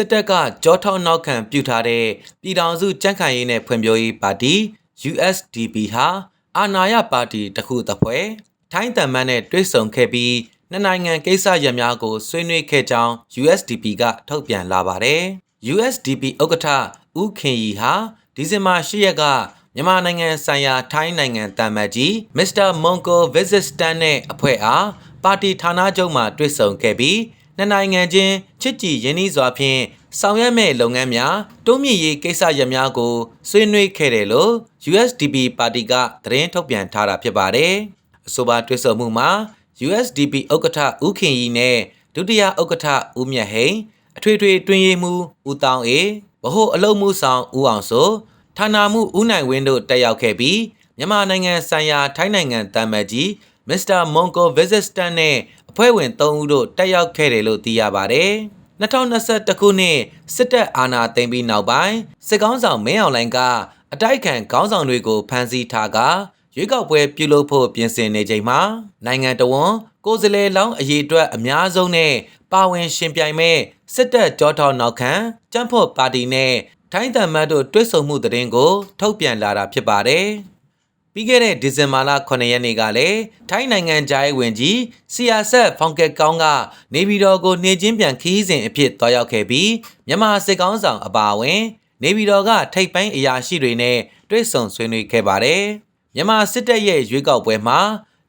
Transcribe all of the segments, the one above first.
စစ်တပ်ကကြောထောက်နောက်ခံပြုထားတဲ့ပြည်ထောင်စုကြံ့ခိုင်ရေးနဲ့ဖွံ့ဖြိုးရေးပါတီ USDP ဟာအာဏာရပါတီတစ်ခုတစ်ဖွဲ့ထိုင်းတန်မန်နဲ့တွဲဆုံခဲ့ပြီးနှစ်နိုင်ငံကိစ္စရပ်များကိုဆွေးနွေးခဲ့ကြောင်း USDP ကထုတ်ပြန်လာပါတယ်။ USDP ဥက္ကဋ္ဌဦးခင်ရီဟာဒီဇင်ဘာ10ရက်ကမြန်မာနိုင်ငံဆိုင်ရာထိုင်းနိုင်ငံတန်မတ်ကြီးမစ္စတာမွန်ကိုဗစ်ဇစ်စတန်နဲ့အဖွဲ့အားပါတီဌာနချုပ်မှတွေ့ဆုံခဲ့ပြီး နှစ်နိုင်ငံချင်းချစ်ကြည်ရင်းနှီးစွာဖြင့်ဆောင်ရွက်မဲ့လုပ်ငန်းများတိုးမြင့်ရေးကိစ္စရပ်များကိုဆွေးနွေးခဲ့တယ်လို့ USDP ပါတီကသတင်းထုတ်ပြန်ထားတာဖြစ်ပါတယ်။အဆိုပါတွေ့ဆုံမှုမှာ USDP ဥက္ကဋ္ဌဦးခင်ရီနဲ့ဒုတိယဥက္ကဋ္ဌဦးမြတ်ဟိန်အထွေထွေတွင်ရေးမှူးဦးတောင်းအေဗဟိုအလုပ်မှုဆောင်ဦးအောင်စိုးဌာနမှုဦးနိုင်ဝင်းတို့တက်ရောက်ခဲ့ပြီးမြန်မာနိုင်ငံဆိုင်ရာထိုင်းနိုင်ငံတမ်မတ်ကြီးမစ္စတာမွန် ကိုဗစ်ဇစ်စတန်နဲ့အဖွဲ့ဝင်3ဦးတို့တက်ရောက်ခဲ့တယ်လို့သိရပါတယ်။2021ခုနှစ်စစ်တပ်အာဏာသိမ်းပြီးနောက်ပိုင်းစစ်ကောင်းဆောင်မင်းအောင်လှိုင်ကအတိုက်ခံခေါင်းဆောင်တွေကိုဖမ်းဆီးထားကရွေးကောက်ပွဲပြုလုပ်ဖို့ပြင်ဆင်နေချိန်မှာနိုင်ငံတော်ဝန်ကိုယ်စားလှယ်လောင်းအရေးအတွက်အများဆုံးနဲ့ပါဝင်ရှင်ပြိုင်မဲ့စစ်တပ်ကြောထောက်နောက်ခံကြံ့ဖို့ပါတီနဲ့ထိုင်းတမတ်တို့တွဲဆုံမှုသတင်းကိုထုတ်ပြန်လာတာဖြစ်ပါတယ်။ ပြီးခဲ့တဲ့ဒီဇင်ဘာလ9ရက်နေ့ကလည်းထိုင်းနိုင်ငံဂျာရေးဝင်ကြီးဆီယာဆက်ဖောင်ကက်ကောင်းကနေပြည်တော်ကိုနေချင်းပြန်ခီးစဉ်အဖြစ်တွားရောက်ခဲ့ပြီးမြန်မာစစ်ကောင်းဆောင်အပါအဝင် နေပြည်တော်ကထိပ်ပိုင်းအရာရှိတွေနဲ့တွေ့ဆုံဆွေးနွေးခဲ့ပါတယ်။မြန်မာစစ်တပ်ရဲ့ရွေးကောက်ပွဲမှာ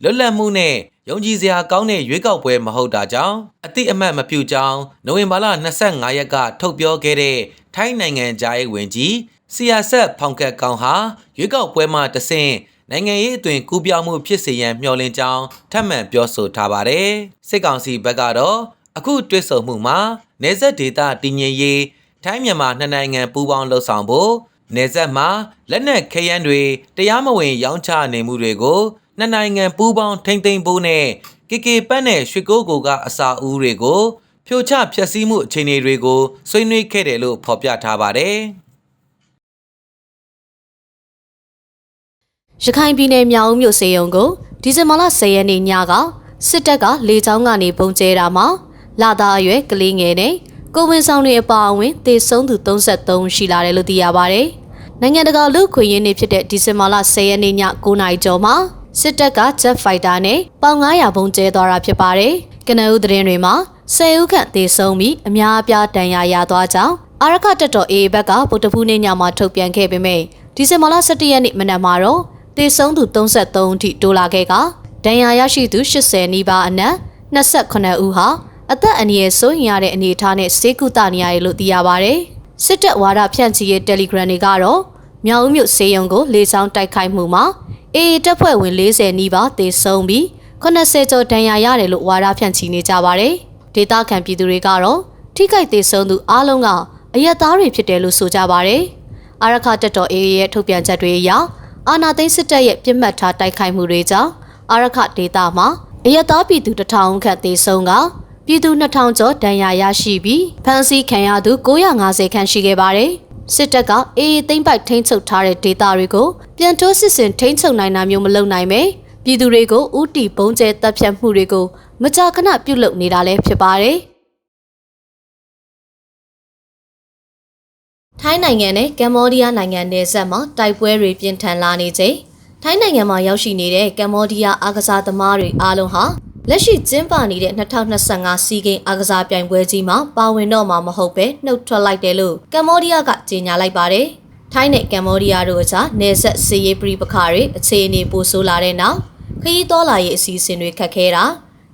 လွတ်လပ်မှုနဲ့ယုံကြည်စရာကောင်းတဲ့ရွေးကောက်ပွဲမဟုတ်တာကြောင့်အတိအမှတ်မပြုကြောင်းနိုဝင်ဘာလ25ရက်ကထုတ်ပြောခဲ့တဲ့ထိုင်းနိုင်ငံသားရေးဝန်ကြီးဆီယာဆက်ဖောင်ကက်ကောင်ဟာရွေးကောက်ပွဲမှာတဆင့် နိုင်ငံရေးအသွင်ကူးပြောင်းမှုဖြစ်စေရန်မျှော်လင့်ကြောင်းထပ်မံပြောဆိုထားပါတယ်စစ်ကောင်စီဘက်ကတော့အခုတွေ့ဆုံမှုမှာနေဆက်ဒေတာတည်ငြိမ်ရေးထိုင်းမြန်မာနှစ်နိုင်ငံပူးပေါင်းလှုပ်ဆောင်ဖို့နေဆက်မှာလက်နက်ခဲယမ်းတွေတရားမဝင်ရောင်းချနေမှုတွေကိုနှစ်နိုင်ငံပူးပေါင်းထိမ့်သိမ်းဖို့နဲ့ကေကေပတ်နဲ့ရွှေကိုကိုကအစာအူးတွေကိုဖြိုချဖျက်ဆီးမှုအခြေအနေတွေကိုဆွေးနွေးခဲ့တယ်လို့ဖော်ပြထားပါတယ်။ ရခိုင်ပြည်နယ်မြောက်ဦးမြို့စေယုံကိုဒီဇင်ဘာလ10ရက်နေ့ညကစစ်တပ်ကလေကြောင်းကနေပုံကျဲတာမှာလာသားအရွယ်ကလေးငယ်နဲ့ကိုဝင်ဆောင်တွေအပါအဝင်တေဆုံးသူ33ရှိလာတယ်လို့သိရပါဗျ။နိုင်ငံတကာလူခွေရင်းနေဖြစ်တဲ့ဒီဇင်ဘာလ10ရက်နေ့ည9နာရီကျော်မှာစစ်တပ်က Jet Fighter နဲ့ပေါင်900ပုံကျဲသွားတာဖြစ်ပါတယ်။ကနအူးသတင်းတွေမှာဆယ်ဦးခန့်သေဆုံးပြီးအများအပြားဒဏ်ရာရသွားကြောင်းအာရခတက်တော် AA ဘက်ကဗုဒ္ဓဖူးနေ့ညမှာထုတ်ပြန်ခဲ့ပေမဲ့ဒီဇင်ဘာလ17ရက်နေ့မနက်မှာတော့ သေဆုံးသူ33အထိတိုးလာခဲ့ကဒဏ်ရာရရှိသူ80နီးပါးအနက်28ဦးဟာအသက်အန္တရာယ်စိုးရင်ရတဲ့အနေအထားနဲ့စေကုသနေရတယ်လို့သိရပါဗျ။စစ်တပ်ဝါဒဖြန့်ချီရေး Telegram တွေကတော့မြောက်ဦးမြို့စေယုံကိုလေဆောင်တိုက်ခိုက်မှုမှာအေအေတပ်ဖွဲ့ဝင်40နီးပါးသေဆုံးပြီး80ကျော်ဒဏ်ရာရတယ်လို့ဝါဒဖြန့်ချီနေကြပါတယ်။ဒေသခံပြည်သူတွေကတော့ထိခိုက်သေဆုံးသူအလုံးကအရက်သားတွေဖြစ်တယ်လို့ဆိုကြပါတယ်။အာရခတက်တော်အေအေရဲ့ထုတ်ပြန်ချက်တွေအရ အာနာသိန်းစစ်တပ်ရဲ့ပြစ်မှတ်ထားတိုက်ခိုက်မှုတွေကြောင့်အာရခဒေသမှာအရက်သားပြည်သူတထောင်ခန့်သေဆုံးကပြည်သူ2000ကျော်ဒဏ်ရာရရှိပြီးဖမ်းဆီးခံရသူ950ခန့်ရှိခဲ့ပါတယ်။စစ်တပ်ကအေးအေးသိမ့်ပိုက်ထိန်းချုပ်ထားတဲ့ဒေသတွေကိုပြန်တိုးစစ်ဆင်ထိန်းချုပ်နိုင်တာမျိုးမလုပ်နိုင်ပဲပြည်သူတွေကိုဥတီပုံကျဲတပ်ဖြတ်မှုတွေကိုမကြာခဏပြုလုပ်နေတာလည်းဖြစ်ပါတယ်။ ထိုင်းနိုင်ငံနဲ့ကမ္ဘောဒီးယားနိုင်ငံနယ်စပ်မှာတိုက်ပွဲတွေပြင်းထန်လာနေချိန်ထိုင်းနိုင်ငံမှာရောက်ရှိနေတဲ့ကမ္ဘောဒီးယားအားကစားသမားတွေအားလုံးဟာလက်ရှိကျင်းပနေတဲ့2025စီးကိန်းအားကစားပြိုင်ပွဲကြီးမှာပါဝင်တော့မှာမဟုတ်ပဲနှုတ်ထွက်လိုက်တယ်လို့ကမ္ဘောဒီးယားကကြေညာလိုက်ပါတယ်။ထိုင်းနဲ့ကမ္ဘောဒီးယားတို့အကြားနယ်စပ်စီးရေးပြပခါတွေအခြေအနေပိုဆိုးလာတဲ့နောက်ခရီးတော်လာရေးအစီအစဉ်တွေခက်ခဲတာ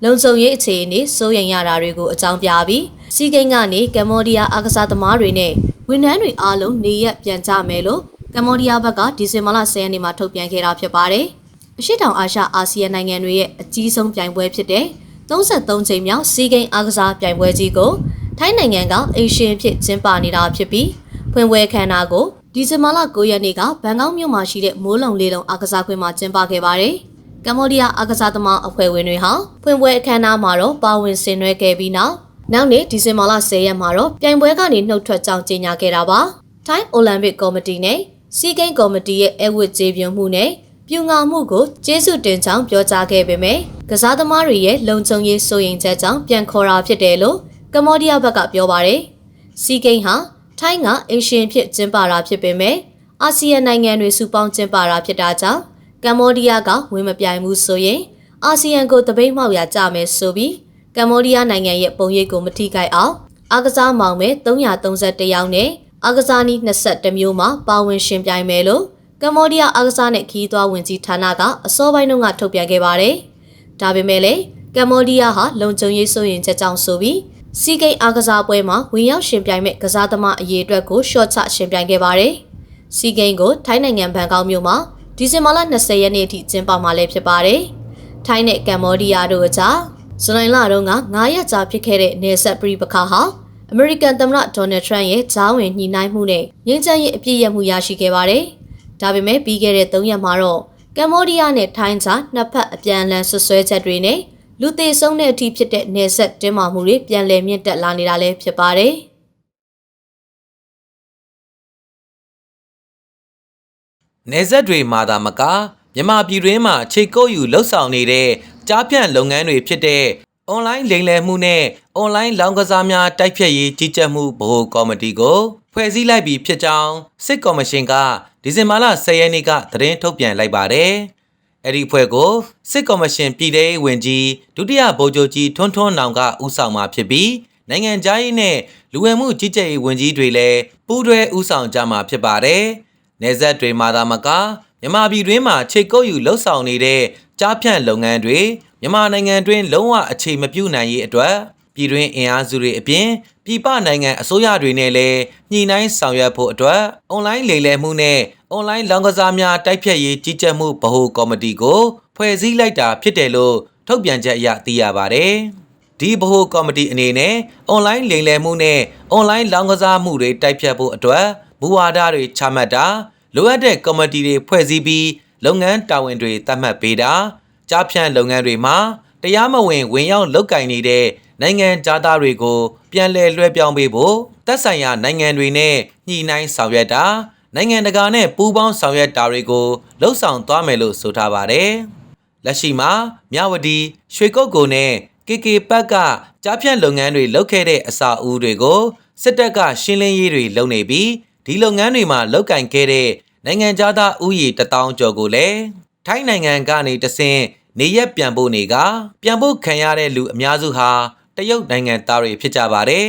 လုံခြုံရေးအခြေအနေစိုးရိမ်ရတာတွေကိုအကြောင်းပြပြီးစီးကိန်းကနေကမ္ဘောဒီးယားအားကစားသမားတွေနဲ့ ဝန်ထမ်းတွေအားလုံးနေရက်ပြန်ကြမယ်လို့ကမ္ဘောဒီးယားဘက်ကဒီဇင်ဘာလ10ရက်နေ့မှာထုတ်ပြန်ခဲ့တာဖြစ်ပါတယ်။အရှိတောင်အာရှအာဆီယံနိုင်ငံတွေရဲ့အကြီးဆုံးပြိုင်ပွဲဖြစ်တဲ့33ချိန်မြောက်စီးကိန်းအားကစားပြိုင်ပွဲကြီးကိုထိုင်းနိုင်ငံကအေရှင်ဖြစ်ကျင်းပနေတာဖြစ်ပြီးဖွင့်ပွဲခမ်းနားကိုဒီဇင်ဘာလ9ရက်နေ့ကဘန်ကောက်မြို့မှာရှိတဲ့မိုးလုံလေးလုံးအားကစားကွင်းမှာကျင်းပခဲ့ပါတယ်။ကမ္ဘောဒီးယားအားကစားသမားအဖွဲ့ဝင်တွေဟာဖွင့်ပွဲအခမ်းအနားမှာတော့ပါဝင်ဆင်နွှဲခဲ့ပြီးနောက် နောက်နေ့ဒီဇင်ဘာလ10ရက်မှာတော့ပြိုင်ပွဲကနေနှုတ်ထွက်ကြောင်းကြေညာခဲ့တာပါ။ထိုင်းအိုလံပစ်ကော်မတီနဲ့စီကိန်းကော်မတီရဲ့အဝတ်ကြေးပြွန်မှုနဲ့ပြူငါမှုကိုကျေးဇူးတင်ကြောင်းပြောကြားခဲ့ပေမဲ့ကစားသမားတွေရဲ့လုံခြုံရေးစိုးရိမ်ချက်ကြောင့်ပြန်ခေါ်တာဖြစ်တယ်လို့ကမ္ဘောဒီးယားဘက်ကပြောပါတယ်။စီဂိမ်းဟာထိုင်းကအင်ရှင်ဖြစ်ကျင်းပတာဖြစ်ပေမဲ့အာဆီယံနိုင်ငံတွေစုပေါင်းကျင်းပတာဖြစ်တာကြောင့်ကမ္ဘောဒီးယားကဝင်မပြိုင်ဘူးဆိုရင်အာဆီယံကိုတပိတ်မှောက်ရကြမယ်ဆိုပြီး ကမ္ဘောဒီးယားနိုင်ငံရဲ့ပုံရိပ်ကိုမထိခိုက်အောင်အားကစားမောင်မဲ331ယောက်နဲ့အားကစားနည်း22မျိုးမှာပါဝင်ရှင်ပြိုင်မယ်လို့ကမ္ဘောဒီးယားအားကစားနဲ့ခီးသွွားဝင်ကြီးဌာနကအစောပိုင်းတုန်းကထုတ်ပြန်ခဲ့ပါတယ်။ဒါပေမဲ့လည်းကမ္ဘောဒီးယားဟာလုံခြုံရေးစိုးရင်ချက်ကြောင့်ဆိုပြီးစီဂိတ်အားကစားပွဲမှာဝင်ရောက်ရှင်ပြိုင်မဲ့ကစားသမားအရေးအတွက်ကိုရှော့ချရှင်ပြိုင်ခဲ့ပါတယ်။စီဂိတ်ကိုထိုင်းနိုင်ငံဘန်ကောက်မြို့မှာဒီဇင်ဘာလ20ရက်နေ့အထိကျင်းပမှာလည်းဖြစ်ပါတယ်။ထိုင်းနဲ့ကမ္ဘောဒီးယားတို့အကြား ဇူလိုင်လတုန်းက9ရက်ကြာဖြစ်ခဲ့တဲ့နေဆက်ပရီပခါဟာအမေရိကန်သမ္မတဒေါ်နယ်ထရန့်ရဲ့ဂျားဝင်ညှိနှိုင်းမှုနဲ့ငြိမ်းချမ်းရေးအပြည့်ရမှုရရှိခဲ့ပါတယ်။ဒါပေမဲ့ပြီးခဲ့တဲ့3ရက်မှာတော့ကမ္ဘောဒီးယားနဲ့ထိုင်းကြားနှစ်ဖက်အပြန်အလှန်ဆွဆွဲချက်တွေနဲ့လူသေးဆုံးတဲ့အထိဖြစ်တဲ့နေဆက်တင်းမာမှုတွေပြန်လည်မြင့်တက်လာနေတာလည်းဖြစ်ပါတယ်။နေဆက်တွေမှာသာမကမြန်မာပြည်တွင်းမှာခြေကုပ်ယူလှုပ်ဆောင်နေတဲ့ ကြားဖြန့်လုပ်ငန်းတွေဖြစ်တဲ့အွန်လိုင်းလိမ်လည်မှုနဲ့အွန်လိုင်းလောင်းကစားများတိုက်ဖြတ်ရေးကြီးကြပ်မှုဗဟိုကော်မတီကိုဖွဲ့စည်းလိုက်ပြီးဖြစ်ကြောင်းစစ်ကော်မရှင်ကဒီဇင်ဘာလ10ရက်နေ့ကသတင်းထုတ်ပြန်လိုက်ပါတယ်။အဲ့ဒီဖွဲ့ကိုစစ်ကော်မရှင်ပြည်ထောင်ရေးဝန်ကြီးဒုတိယဗိုလ်ချုပ်ကြီးထွန်းထွန်းနောင်ကဦးဆောင်มาဖြစ်ပြီးနိုင်ငံခြားရေးနဲ့လူဝင်မှုကြီးကြပ်ရေးဝန်ကြီးတွေလည်းပူးတွဲဦးဆောင်ကြမှာဖြစ်ပါတယ်။နေဆက်တွေမှာသာမကမြန်မာပြည်တွင်းမှာခြေကုပ်ယူလှုပ်ဆောင်နေတဲ့ ကြားဖြန့်လုပ်ငန်းတွေမြန်မာနိုင်ငံတွင်းလုံးဝအခြေမပြုနိုင်ရေးအတွက်ပြည်တွင်းအင်အားစုတွေအပြင်ပြည်ပနိုင်ငံအစိုးရတွေနဲ့လည်းညှိနှိုင်းဆောင်ရွက်ဖို့အတွက်အွန်လိုင်းလိမ်လည်မှုနဲ့အွန်လိုင်းလောင်းကစားများတိုက်ဖြတ်ရေးကြီးကြပ်မှုဗဟိုကော်မတီကိုဖွဲ့စည်းလိုက်တာဖြစ်တယ်လို့ထုတ်ပြန်ချက်အရသိရပါတယ်။ဒီဗဟိုကော်မတီအနေနဲ့အွန်လိုင်းလိမ်လည်မှုနဲ့အွန်လိုင်းလောင်းကစားမှုတွေတိုက်ဖြတ်ဖို့အတွက်မူဝါဒတွေချမှတ်တာလိုအပ်တဲ့ကော်မတီတွေဖွဲ့စည်းပြီး လုပ်ငန်းတာဝန်တွေသတ်မှတ်ပေးတာကြားဖြန့်လုပ်ငန်းတွေမှာတရားမဝင်ဝင်ရောက်လုပ်ကင်နေတဲ့နိုင်ငံသားတွေကို ပြန်လည်လွှဲပြောင်းပေးဖို့သက်ဆိုင်ရာနိုင်ငံတွေနဲ့ညှိနှိုင်းဆောင်ရွက်တာနိုင်ငံတကာနဲ့ပူးပေါင်းဆောင်ရွက်တာတွေကိုလှုပ်ဆောင်သွားမယ်လို့ဆိုထားပါတယ်။လက်ရှိမှာမြဝတီရွှေကုတ်ကိုနဲ့ KK ပတ်ကကြားဖြန့်လုပ်ငန်းတွေလုပ်ခဲ့တဲ့အစာအုပ်တွေကိုစစ်တပ်ကရှင်းလင်းရေးတွေလုပ်နေပြီးဒီလုပ်ငန်းတွေမှာလုပ်ကင်ခဲ့တဲ့ နိုင်ငံသားဥယျာဉ်တထောင်ကျော်ကိုလည်းထိုင်းနိုင်ငံကနေတဆင့်နေရက်ပြန်ဖို့နေကပြန်ဖို့ခံရတဲ့လူအများစုဟာတရုတ်နိုင်ငံသားတွေဖြစ်ကြပါတယ်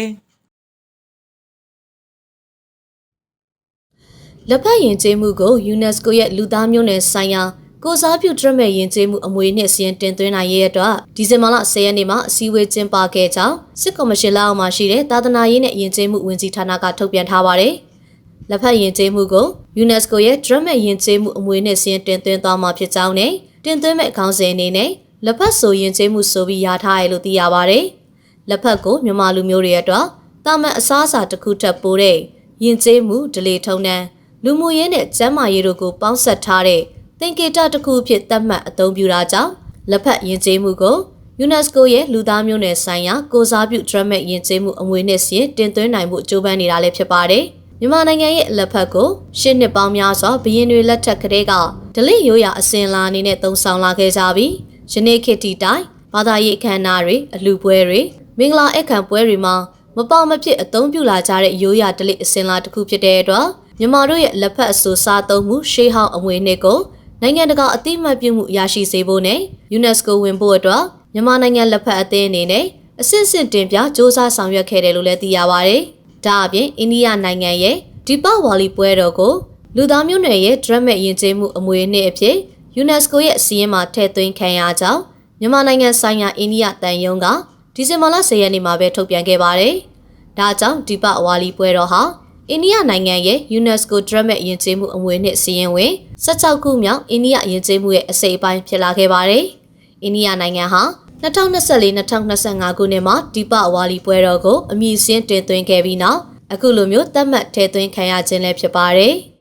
လက်ဖက်ယဉ်ကျေးမှုကို UNESCO ရဲ့လူသားမျိုးနွယ်ဆိုင်ရာကိုစားပြုဒရမဲ့ယဉ်ကျေးမှုအမွေနဲ့စီရင်တင်သွင်းနိုင်ရဲ့အတွက်ဒီဇင်ဘာလ10ရက်နေ့မှာအစည်းအဝေးကျင်းပခဲ့ကြောင်းစစ်ကော်မရှင်လက်အောက်မှာရှိတဲ့သာသနာရေးနဲ့ယဉ်ကျေးမှုဝန်ကြီးဌာနကထုတ်ပြန်ထားပါတယ်။လက်ဖက်ယဉ်ကျေးမှုကို UNESCO ရဲ့ဒရမဲ့ယဉ်ကျေးမှုအမွေနဲ့စီရင်တင်သွင်းသွားမှာဖြစ်ကြောင်းနဲ့တင်သွင်းမဲ့ခေါင်းစဉ်အနေနဲ့လက်ဖက်ဆိုယဉ်ကျေးမှုဆိုပြီးရထားရလို့သိရပါတယ်။လက်ဖက်ကိုမြန်မာလူမျိုးတွေအတွက်တာမန်အစားအစာတစ်ခုထပ်ပိုးတဲ့ယဉ်ကျေးမှုဒလေထုံနှံလူမှုရေးနဲ့ကျန်းမာရေးတို့ကိုပေါင်းစပ်ထားတဲ့သင်္ကေတတစ်ခုအဖြစ်သတ်မှတ်အသုံးပြုတာကြောင့်လက်ဖက်ယဉ်ကျေးမှုကို UNESCO ရဲ့လူသားမျိုးနွယ်ဆိုင်ရာကိုစားပြုဒရမက်ယဉ်ကျေးမှုအမွေနဲ့စီတင်သွင်းနိုင်မှုကြိုးပမ်းနေတာလည်းဖြစ်ပါတယ်။ မြန်မာနိုင်ငံရဲ့လက်ဖက်ကိုရှစ်နှစ်ပေါင်းများစွာဘရင်တွေလက်ထက်ကလေးကဒလိရိုးရာအစဉ်လာအနေနဲ့သုံးဆောင်လာခဲ့ကြပြီးယနေ့ခေတ်တီတိုင်းဘာသာရေးအခမ်းအနားတွေအလူပွဲတွေမင်္ဂလာအခမ်းပွဲတွေမှာမပေါမဖြစ်အသုံးပြုလာကြတဲ့ရိုးရာဒလိအစဉ်လာတစ်ခုဖြစ်တဲ့အတွက်မြန်မာတို့ရဲ့လက်ဖက်အစိုးစားသုံးမှုရှေးဟောင်းအမွေနှစ်ကိုနိုင်ငံတကာအသိမှတ်ပြုမှုရရှိစေဖို့နဲ့ UNESCO ဝင်ဖို့အတွက်မြန်မာနိုင်ငံလက်ဖက်အသင်းအနေနဲ့အစစ်အစစ်တင်ပြစ조사ဆောင်ရွက်ခဲ့တယ်လို့လည်းသိရပါဗျ။ ဒါအပြင်အိန္ဒိယနိုင်ငံရဲ့ဒီပဝါလီပွဲတော်ကိုလူသားမျိုးနွယ်ရဲ့ဒရမက်ယဉ်ကျေးမှုအမွေအနှစ်အဖြစ် UNESCO ရဲ့အစည်းအဝေးမှာထည့်သွင်းခံရကြောင်းမြန်မာနိုင်ငံဆိုင်ရာအိန္ဒိယတန်ယုံကဒီဇင်ဘာလ10ရက်နေ့မှာပဲထုတ်ပြန်ခဲ့ပါတယ်။ဒါကြောင့်ဒီပဝါလီပွဲတော်ဟာအိန္ဒိယနိုင်ငံရဲ့ UNESCO ဒရမက်ယဉ်ကျေးမှုအမွေနှစ်စီရင်ဝင်16ခုမြောက်အိန္ဒိယယဉ်ကျေးမှုရဲ့အစိပ်အပိုင်းဖြစ်လာခဲ့ပါတယ်။အိန္ဒိယနိုင်ငံဟာ 2024-2025ခုနှစ်မှာဒီပဝါလီပွဲတော်ကိုအမည်စင်းတင်သွင်းခဲ့ပြီးနောက်အခုလိုမျိုးသတ်မှတ်ထည့်သွင်းခံရခြင်းလည်းဖြစ်ပါတယ်။